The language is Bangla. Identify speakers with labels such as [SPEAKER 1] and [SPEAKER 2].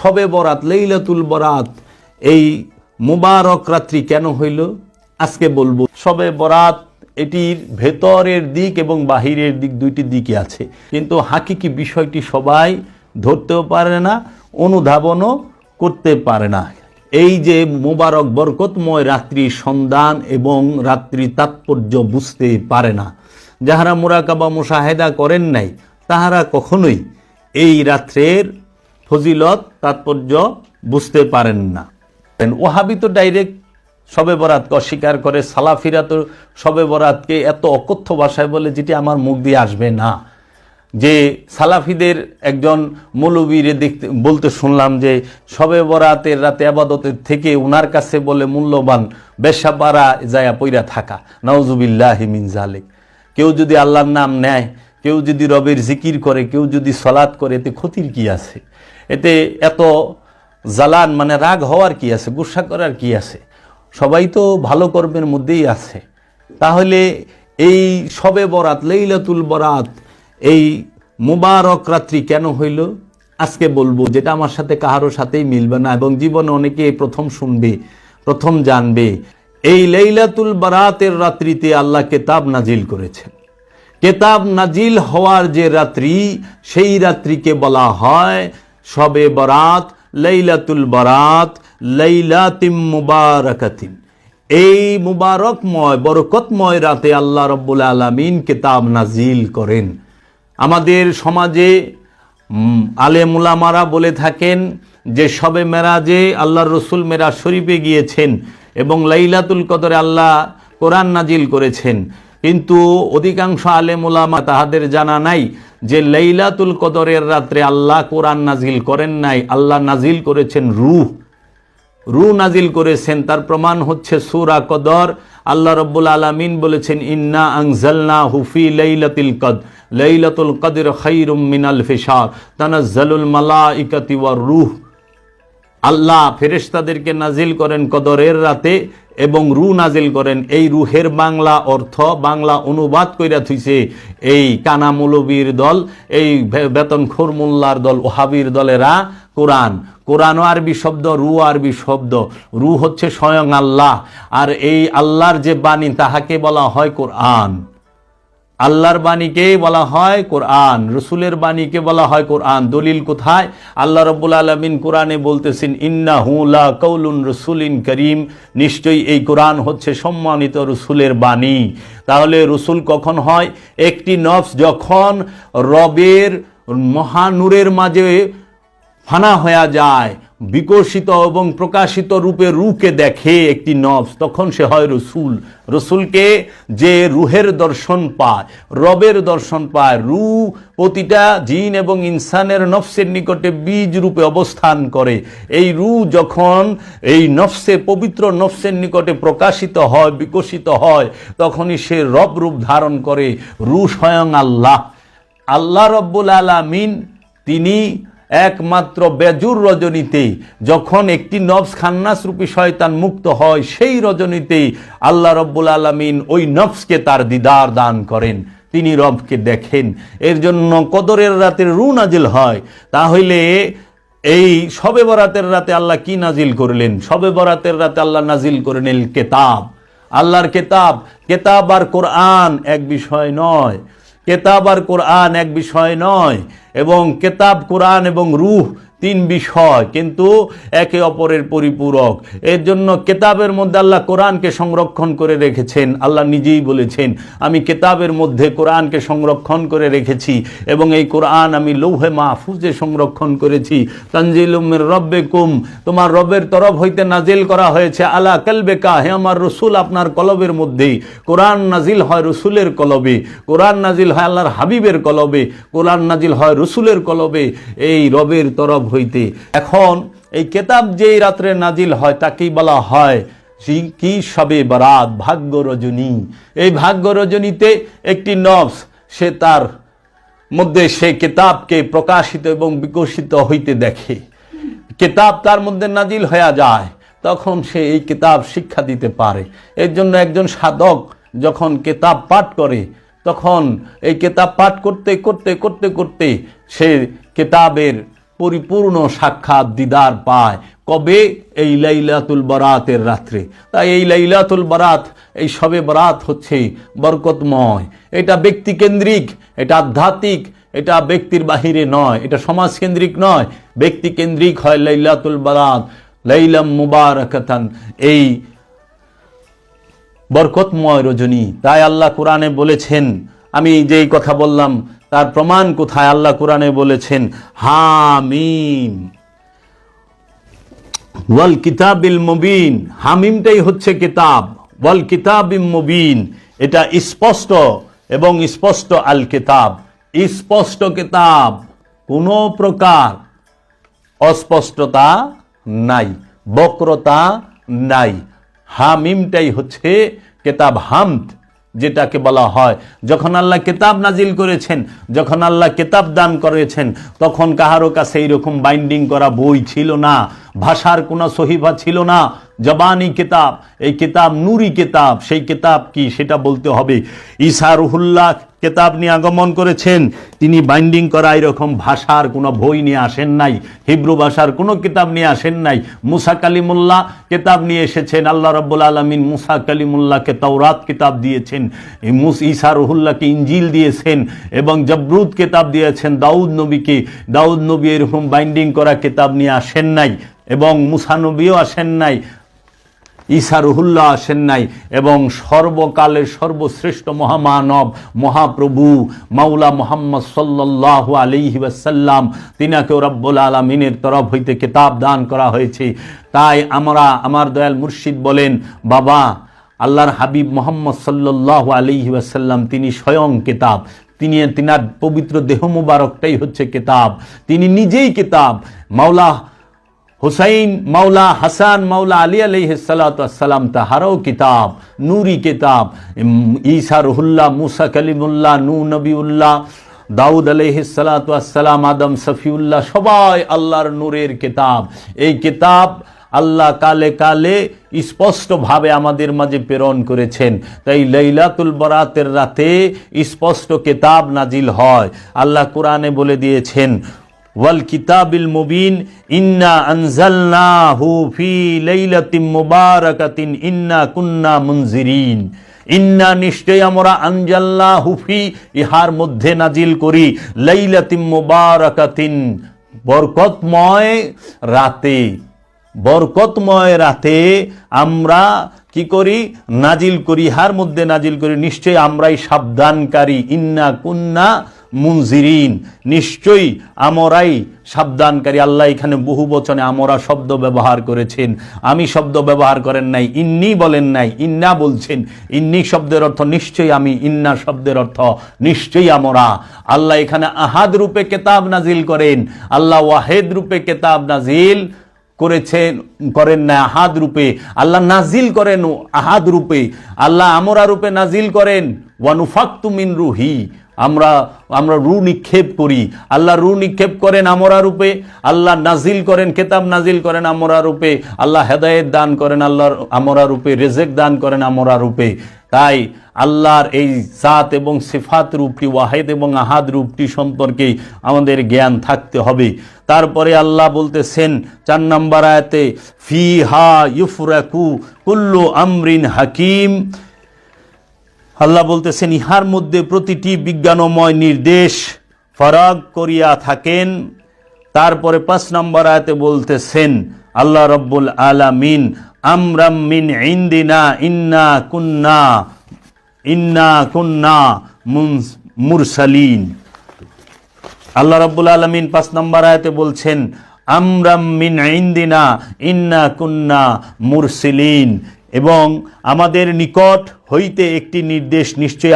[SPEAKER 1] সবে বরাত, লেইলাতুল বরাত, এই মুবারক রাত্রি কেন হইল? আজকে বলব, সবে বরাত এটির ভেতরের দিক এবং বাহিরের দিক দুইটি দিকে আছে। কিন্তু হাকিকি বিষয়টি সবাই ধরতেও পারে না, অনুধাবনও করতে পারে না। এই যে মোবারক, বরকতময় রাত্রি সন্ধান এবং রাত্রি তাৎপর্য বুঝতে পারে না। যাহারা মোরাকাবা, মুশাহেদা করেন নাই, তাহারা কখনোই এই রাত্রের ফজিলত, তাৎপর্য বুঝতে পারেন না। ওহাবি তো ডাইরেক্ট সবে বরাতকে অস্বীকার করে, সালাফিরা তো সবে বরাতকে এত অকথ্য ভাষায় বলে যেটি আমার মুখ দিয়ে আসবে না। যে সালাফিদের একজন মৌলবীরে দেখতে, বলতে শুনলাম যে সবে বরাতের রাতে আবাদতের থেকে উনার কাছে বলে মূল্যবান বেশাপাড়া জায়া পইরা থাকা। নওজুবিল্লাহ মিন জালেক কেউ যদি আল্লাহর নাম নেয়, কেউ যদি রবের জিকির করে, কেউ যদি সলাৎ করে, এতে ক্ষতির কি আছে? এতে এত জালান মানে রাগ হওয়ার কি আছে? গুসা করার কি আছে? সবাই তো ভালো কর্মের মধ্যেই আছে। তাহলে এই সবে বরাত, লেইলাতুল বরাত, এই মুবারক রাত্রি কেন হইল? আজকে বলব যেটা আমার সাথে কাহারো সাথেই মিলবে না এবং জীবনে অনেকে প্রথম শুনবে, প্রথম জানবে। এই লেইলাতুল বারাতের রাত্রিতে আল্লাহ কেতাব নাজিল করেছেন। কেতাব নাজিল হওয়ার যে রাত্রি, সেই রাত্রিকে বলা হয় সবে বরাত লাইলাতুল বরাত লাইলাতিম মুবারাকাতিন। এই মুবারকময় বরকতময় রাতে আল্লাহ রব্বুল আলমিন কেতাব নাজিল করেন। আমাদের সমাজে উম, আলে মুলামারা বলে থাকেন যে সবে মেরাজে আল্লাহর রসুল মেরাজ শরীফে গিয়েছেন এবং লাইলাতুল কদরে আল্লাহ কোরআন নাজিল করেছেন। কিন্তু অধিকাংশ আলেম উলামা তাহাদের জানা নাই যে লাইলাতুল কদরের রাত্রে আল্লাহ কোরআন নাজিল করেন নাই, আল্লাহ নাজিল করেছেন রুহ। রু নাজিল করেছেন, তার প্রমাণ হচ্ছে সুরা কদর। আল্লাহ রব্বুল আলমিন বলেছেন, ইন্না আংজালনা হুফি লাইলাতুল কদ লাইলাতুল কদর খৈরুম মিনাল ফিশার। তানাজ্জালুল মালাইকাতি ওয়ার রুহ। আল্লাহ ফেরেশতাদেরকে নাজিল করেন কদরের রাতে। এবং রু নাজিল করেন, এই রুহের বাংলা অর্থ বাংলা অনুবাদ কইরা থুইছে এই কানা মৌলবীর দল, এই বেতন খোরমুল্লার মোল্লার দল, ওহাবির দলেরা কোরআন। কোরআনও আরবি শব্দ, রু আরবি শব্দ। রু হচ্ছে স্বয়ং আল্লাহ। আর এই আল্লাহর যে বাণী, তাহাকে বলা হয় কোরআন। আল্লাহর বাণীকে বলা হয়? কোরআন। রসুলের বাণীকে বলা হয় কোরআন? দলিল কোথায়? আল্লাহ রব্বুল আলমিন কোরআনে বলতেছেন ইন্না হুলা কৌলুন রসুলিন করিম। নিশ্চয়ই এই কোরআন হচ্ছে সম্মানিত রসুলের বাণী। তাহলে রসুল কখন হয়? একটি নফস যখন রবের মহানুরের মাঝে ফানা হয়ে যায় বিকশিত এবং প্রকাশিত রূপে রুকে দেখে একটি নফস, তখন সে হয় রসুল। রসুলকে যে রুহের দর্শন পায়, রবের দর্শন পায় রু প্রতিটা জিন এবং ইনসানের নফসের নিকটে বীজ রূপে অবস্থান করে। এই রু যখন এই নফসে, পবিত্র নফসের নিকটে প্রকাশিত হয়, বিকশিত হয়, তখনই সে রব রূপ ধারণ করে রু স্বয়ং আল্লাহ। আল্লাহ রব্বুল আলামিন, তিনি একমাত্র বেজুর রজনীতেই যখন একটি নফস খান্নাস রূপী শয়তান মুক্ত হয়, সেই রজনীতেই আল্লাহ রব্বুল আলমিন ওই নফসকে তার দিদার দান করেন। তিনি রবকে দেখেন। এর জন্য কদরের রাতের রু নাজিল হয়। তাহলে এই সবে বরাতের রাতে আল্লাহ কি নাজিল করলেন? সবে বরাতের রাতে আল্লাহ নাজিল করে করলেন কেতাব। আল্লাহর কেতাব। কেতাব আর কোরআন এক বিষয় নয়। কেতাব আর কোরআন এক বিষয় নয় এবং কেতাব কোরআন এবং রুহ তিন বিষয়, কিন্তু একে অপরের পরিপূরক। এর জন্য কেতাবের মধ্যে আল্লাহ কোরআনকে সংরক্ষণ করে রেখেছেন। আল্লাহ নিজেই বলেছেন, আমি কেতাবের মধ্যে কোরআনকে সংরক্ষণ করে রেখেছি এবং এই কোরআন আমি লৌহে মাহফুজে সংরক্ষণ করেছি। তানজিলুমের রব্বে কুম তোমার রবের তরফ হইতে নাজিল করা হয়েছে। আলা কালবেকা, হে আমার রসুল, আপনার কলবের মধ্যেই। কোরআন নাজিল হয় রসুলের কলবে। কোরআন নাজিল হয় আল্লাহর হাবিবের কলবে। কোরআন নাজিল হয় রসুলের কলবে। এই রবের তরফ হইতে। এখন এই কেতাব যেই রাত্রে নাজিল হয়, তাকেই বলা হয়, কি সবে বরাত, ভাগ্য রজনী। এই ভাগ্য রজনীতে একটি নফস, সে তার মধ্যে সে কেতাবকে প্রকাশিত এবং বিকশিত হইতে দেখে। কেতাব তার মধ্যে নাজিল হয়ে যায়, তখন সে এই কেতাব শিক্ষা দিতে পারে। এর জন্য একজন সাধক যখন কেতাব পাঠ করে, তখন এই কেতাব পাঠ করতে করতে করতে করতে সে কেতাবের পরিপূর্ণ সাক্ষাৎ দিদার পায়। কবে? এই লাইলাতুল বরাতের রাত্রে। তাই এই লাইলাতুল বরাত, এই সবে বরাত হচ্ছে বরকতময়। এটা ব্যক্তিকেন্দ্রিক, এটা আধ্যাত্মিক, এটা ব্যক্তির বাহিরে নয়, এটা সমাজকেন্দ্রিক নয়। ব্যক্তিকেন্দ্রিক হয় লাইলাতুল বরাত। লাইলাম মুবারাকাতান, এই বরকতময় রজনী। তাই আল্লাহ কোরআনে বলেছেন, আমি যেই কথা বললাম তার প্রমাণ কোথায়? আল্লাহ কোরআনে বলেছেন, হামিম। ওয়াল কিতাবিল মুবিন। হামিমটাই হচ্ছে কিতাব। ওয়াল কিতাবিম মুবিন। এটা স্পষ্ট এবং স্পষ্ট আল কিতাব। স্পষ্ট কিতাব। কোনো প্রকার অস্পষ্টতা নাই, বক্রতা নাই। হামিমটাই হচ্ছে কেতাব হামদ। যেটাকে বলা হয়, যখন আল্লাহ কেতাব নাজিল করেছেন, যখন আল্লাহ কেতাব দান করেছেন, তখন কাহারো কাছে এইরকম বাইন্ডিং করা বই ছিল না। ভাষার কোনো সহিবা ছিল না। জবানি কিতাব, এই কিতাব নুরি কিতাব, সেই কিতাব কি সেটা বলতে হবে। ঈসা রুহুল্লাহ কেতাব নিয়ে আগমন করেছেন, তিনি বাইন্ডিং করা এরকম ভাষার কোনো বই নিয়ে আসেন নাই, হিব্রু ভাষার কোনো কিতাব নিয়ে আসেন নাই। মুসা কালিমুল্লাহ কেতাব নিয়ে এসেছেন, আল্লাহ রব্বুল আলমিন মুসা কালিমুল্লাহকে তৌরাত কিতাব দিয়েছেন ঈসা রুহুল্লাহকে ইঞ্জিল দিয়েছেন এবং জবরুদ কেতাব দিয়েছেন, দাউদ নবীকে, দাউদ নবী এরকম বাইন্ডিং করা কেতাব নিয়ে আসেন নাই। এবং মুসা নবীও আসেন নাই, ঈসা রুহুল্লাহ আসেন নাই, এবং সর্বকালের সর্বশ্রেষ্ঠ মহামানব, মহাপ্রভু, মাওলা মোহাম্মদ সাল্লাহ আলিহি ওয়াসাল্লাম, তিনাকেও রব্বুল আলমিনের তরফ হইতে কেতাব দান করা হয়েছে। তাই আমরা আমার দয়াল মুর্শিদ বলেন, বাবা, আল্লাহর হাবিব মোহাম্মদ সাল্লাহ আলিহি ওয়াসাল্লাম তিনি স্বয়ং কেতাব। তিনি তিনার পবিত্র দেহ মুবারকটাই হচ্ছে কেতাব। তিনি নিজেই কেতাব। মাওলা হুসাইন মাওলা হাসান মাওলা আলী আলহিসাল্লাম তাহারও কিতাব, নুরি কিতাব ঈসা রহুল্লাহ, মুসা কালিমুল্লাহ, নু নবীউল্লাহ, দাউদ আলহিসাল্লাম আদম সফিউল্লাহ, সবাই আল্লাহর নূরের কিতাব। এই কিতাব আল্লাহ কালে কালে স্পষ্টভাবে আমাদের মাঝে প্রেরণ করেছেন। তাই লাইলাতুল বরাতের রাতে স্পষ্ট কেতাব নাজিল হয়। আল্লাহ কোরআনে বলে দিয়েছেন ওয়াল কিতাবিল মুবিন, ইন্না আনজালনাহু ফি লাইলাতিন মুবারাকাতিন, ইন্না কুন্না মুনজিরিন। ইন্না নিশ্চয় আমরা আনজাল্লাহ হুফি ইহার মধ্যে নাজিল করি লাইলাতিন মুবারাকাতিন, বরকতময় রাতে। বরকতময় রাতে আমরা কি করি? নাজিল করি হার মধ্যে নাজিল করি, নিশ্চয়ই আমরাই সাবধানকারী। ইন্না কুন্না মুনজিরিন, নিশ্চয়ই আমরাই সাবধানকারী। আল্লাহ এখানে বহু বচনে আমরা শব্দ ব্যবহার করেছেন। আমি শব্দ ব্যবহার করেন নাই, ইন্নি বলেন নাই, ইন্না বলছেন। ইন্নি শব্দের অর্থ নিশ্চয়ই আমি, ইন্না শব্দের অর্থ নিশ্চয়ই আমরা। আল্লাহ এখানে আহাদ রূপে কেতাব নাজিল করেন। আল্লাহ ওয়াহেদ রূপে কেতাব নাজিল করেছেন, করেন না আহাদ রূপে। আল্লাহ নাজিল করেন আহাদ রূপে। আল্লাহ আমরা রূপে নাজিল করেন। ওয়ানুফাক্তুমিন রুহি। আমরা আমরা রু নিক্ষেপ করি। আল্লাহ রু নিক্ষেপ করেন আমরা রূপে, আল্লাহ নাজিল করেন কেতাব নাজিল করেন আমরা রূপে, আল্লাহ হেদায়েত দান করেন আল্লাহর আমরা রূপে, রেজেক দান করেন আমরা রূপে। তাই আল্লাহর এই সাত এবং সিফাত রূপটি, ওয়াহেদ এবং আহাদ রূপটি সম্পর্কে আমাদের জ্ঞান থাকতে হবে। তারপরে আল্লাহ বলতেছেন চার নম্বর আয়াতে ফি হা ইউফরাকু কুল্লু আমরিন হাকিম। আল্লাহ বলতেছেন, ইহার মধ্যে প্রতিটি বিজ্ঞানময় নির্দেশ ফরাগ করিয়া থাকেন। তারপরে পাঁচ নম্বর আয়তে বলতেছেন, আল্লাহ রব্বুল আলামিন, আমরাম মিন ইন্দিনা ইন্না কুন্না ইন্না কুন্না মুরসালিন। আল্লাহ রব্বুল আলমিন পাঁচ নম্বর আয়তে বলছেন, আমরাম মিন ইন্দিনা ইন্না কুন্না মুরসিলিন। এবং আমাদের নিকট হইতে একটি নির্দেশ নিশ্চয়